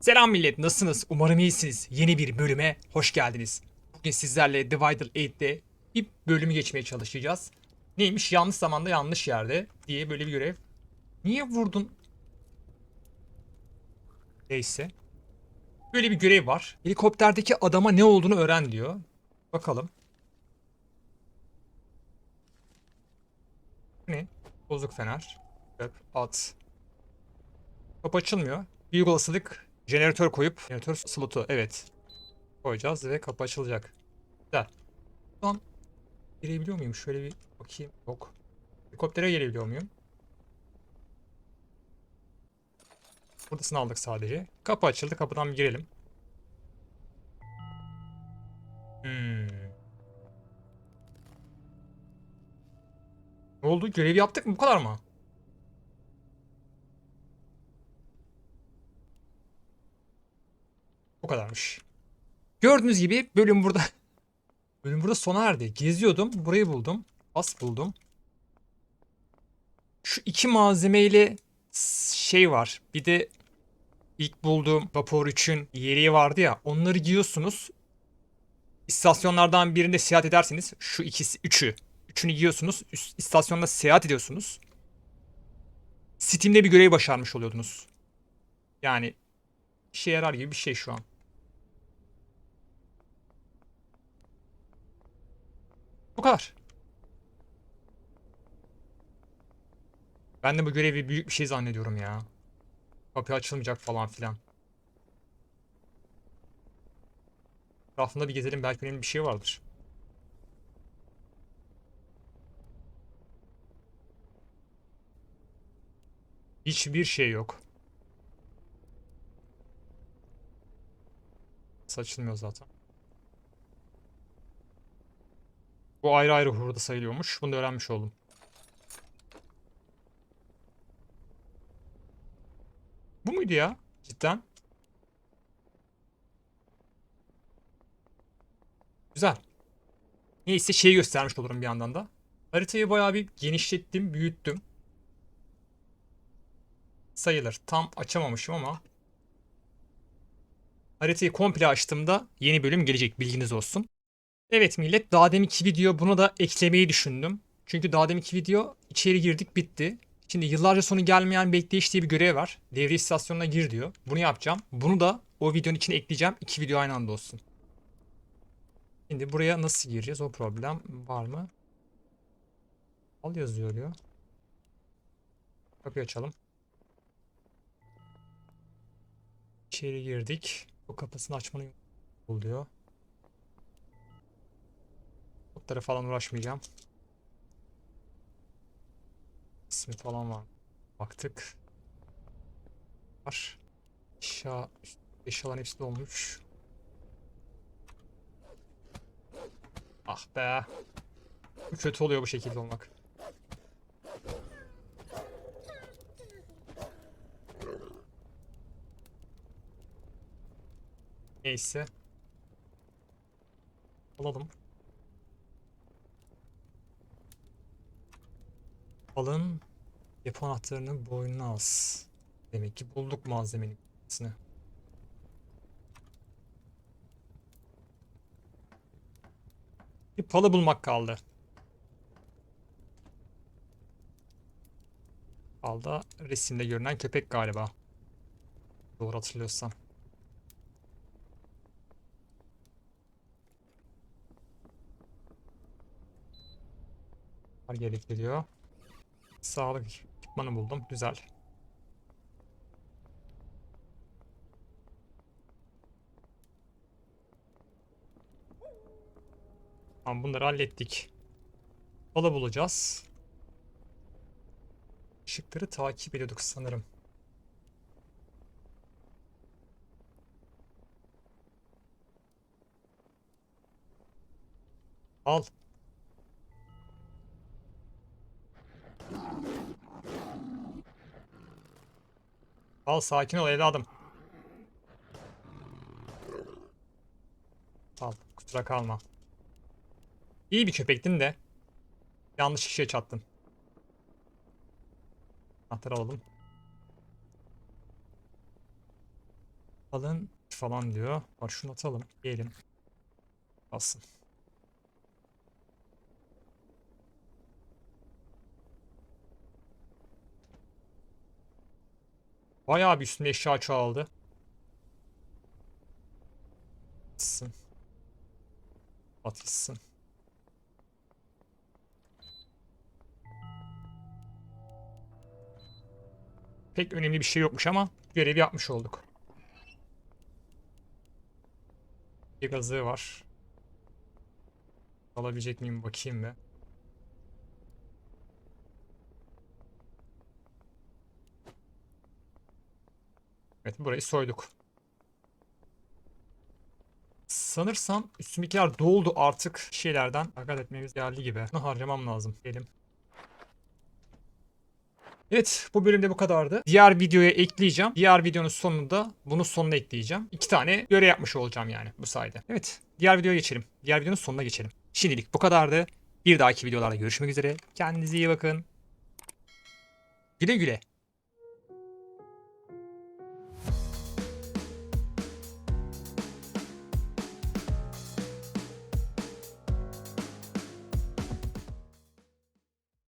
Selam millet nasılsınız? Umarım iyisiniz. Yeni bir bölüme hoş geldiniz. Bugün sizlerle Dividal 8'de bir bölümü geçmeye çalışacağız. Neymiş? Yanlış zamanda yanlış yerde diye böyle bir görev. Niye vurdun? Neyse. Böyle bir görev var. Helikopterdeki adama ne olduğunu öğren diyor. Bakalım. Ne? Bozuk fener. At. Kapı açılmıyor. Büyük olasılık jeneratör koyup jeneratör slotu evet koyacağız ve kapı açılacak. Güzel. Şu an girebiliyor muyum? Şöyle bir bakayım. Yok. Helikoptere gelebiliyor muyum? Buradasını aldık sadece. Kapı açıldı. Kapıdan bir girelim. Hmm. Ne oldu? Görevi yaptık mı? Bu kadar mı? Bu kadarmış. Gördüğünüz gibi bölüm burada bölüm burada sona erdi. Geziyordum. Burayı buldum. As buldum. Şu iki malzemeyle şey var. Bir de ilk bulduğum Vapor 3'ün yeleği vardı ya. Onları giyiyorsunuz. İstasyonlardan birinde seyahat ederseniz şu ikisi üçü. Üçünü giyiyorsunuz. Üst, istasyonda seyahat ediyorsunuz. Steam'de bir görev başarmış oluyordunuz. Yani işe yarar gibi bir şey şu an. Kadar. Ben de bu görevi büyük bir şey zannediyorum ya. Kapı açılmayacak falan filan. Etrafında bir gezelim belki önemli bir şey vardır. Hiçbir şey yok. Saçılmıyor zaten. Bu ayrı ayrı hurda sayılıyormuş. Bunu da öğrenmiş oldum. Bu muydu ya? Cidden. Güzel. Neyse şeyi göstermiş olurum bir yandan da. Haritayı bayağı bir genişlettim, büyüttüm. Sayılır. Tam açamamışım ama. Haritayı komple açtığımda yeni bölüm gelecek bilginiz olsun. Evet millet daha deminki video buna da eklemeyi düşündüm. Çünkü daha deminki video içeri girdik bitti. Şimdi yıllarca sonu gelmeyen bekleyiş diye bir görev var. Devre istasyonuna gir diyor. Bunu yapacağım. Bunu da o videonun içine ekleyeceğim. İki video aynı anda olsun. Şimdi buraya nasıl gireceğiz? O problem var mı? Al yazıyor diyor. Kapıyı açalım. İçeri girdik. Bu kapısını açmanın yolu diyor. Botlara falan uğraşmayacağım. İsmi falan var. Baktık. Var. Eşya, eşyaların hepsi dolmuş. Ah be. Kötü oluyor bu şekilde olmak. Neyse. Alalım. Balın depo anahtarını boynuna as. Demek ki bulduk malzemenin içine. Bir palı bulmak kaldı. Palda resimde görünen köpek galiba. Doğru hatırlıyorsam. Var gerekli diyor. Sağlık ekipmanı buldum. Güzel. Tamam bunları hallettik. Balı bulacağız. Işıkları takip ediyorduk sanırım. Al. Al sakin ol evladım. Al kusura kalma. İyi bir köpektin de. Yanlış kişiye çattın. Anahtarı alalım. Alın falan diyor. Var şunu atalım. Gelin. Alsın. Bayağı bir üstüne eşya çoğaldı. Atsın. Atılsın. Pek önemli bir şey yokmuş ama görevi yapmış olduk. Bir gazı var. Alabilecek miyim bakayım be. Evet burayı soyduk. Sanırsam üstümdekiler doldu artık şeylerden. Dikkat etmemiz geldi gibi. Bunu harcamam lazım. Elim. Evet bu bölümde bu kadardı. Diğer videoya ekleyeceğim. Diğer videonun sonunda bunu sonuna ekleyeceğim. İki tane görev yapmış olacağım yani bu sayede. Evet diğer videoya geçelim. Diğer videonun sonuna geçelim. Şimdilik bu kadardı. Bir dahaki videolarda görüşmek üzere. Kendinize iyi bakın. Güle güle.